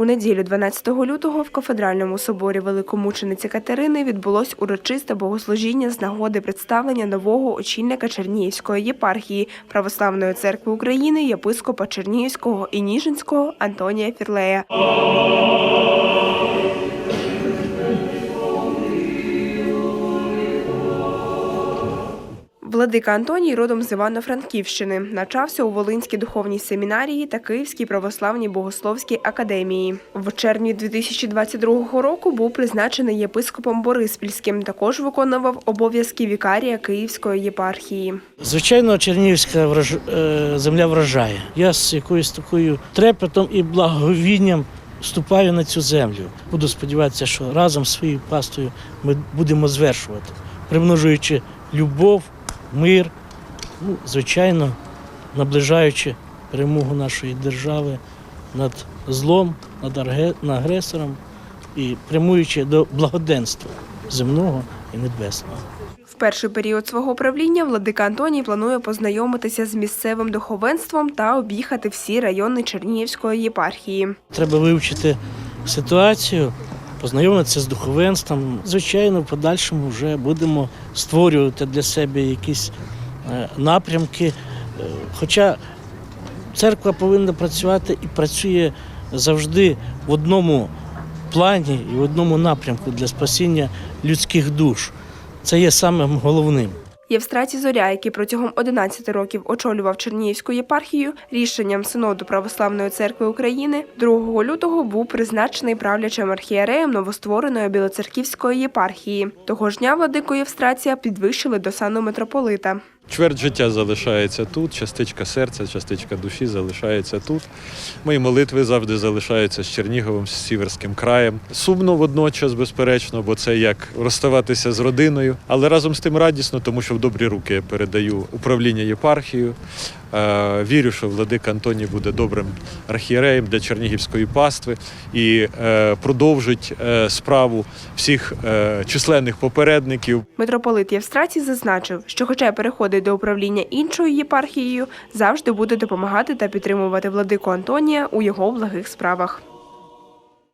У неділю 12 лютого в кафедральному соборі Великомучениці Катерини відбулось урочисте богослужіння з нагоди представлення нового очільника Чернігівської єпархії Православної церкви України єпископа Чернігівського і Ніжинського Антонія Фірлея. Владика Антоній родом з Івано-Франківщини. Навчався у Волинській духовній семінарії та Київській православній богословській академії. В червні 2022 року був призначений єпископом Бориспільським. Також виконував обов'язки вікарія Київської єпархії. Звичайно, Чернігівська враж... е, земля вражає. Я з якоюсь такою трепетом і благовінням вступаю на цю землю. Буду сподіватися, що разом з своєю пастою ми будемо звершувати, примножуючи любов, мир, ну, звичайно, наближаючи перемогу нашої держави над злом, над агресором і прямуючи до благоденства земного і небесного. В перший період свого правління владика Антоній планує познайомитися з місцевим духовенством та об'їхати всі райони Чернігівської єпархії. Треба вивчити ситуацію, познайомитися з духовенством. Звичайно, в подальшому вже будемо створювати для себе якісь е, напрямки. Е, Хоча церква повинна працювати і працює завжди в одному плані і в одному напрямку для спасіння людських душ. Це є самим головним. Євстратій Зоря, який протягом 11 років очолював Чернігівську єпархію, рішенням Синоду Православної церкви України 2 лютого був призначений правлячим архієреєм новоствореної Білоцерківської єпархії. Того ж дня владику Євстрація підвищили до сану митрополита. Чверть життя залишається тут, частичка серця, частичка душі залишається тут. Мої молитви завжди залишаються з Черніговим, з Сіверським краєм. Сумно водночас, безперечно, бо це як розставатися з родиною, але разом з тим радісно, тому що в добрі руки я передаю управління єпархією. Е, Вірю, що владик Антоній буде добрим архієреєм для Чернігівської пастви і е, продовжить е, справу всіх численних попередників. Митрополит Євстрацій зазначив, що, хоча переходить до управління іншою єпархією, завжди буде допомагати та підтримувати владику Антонія у його благих справах.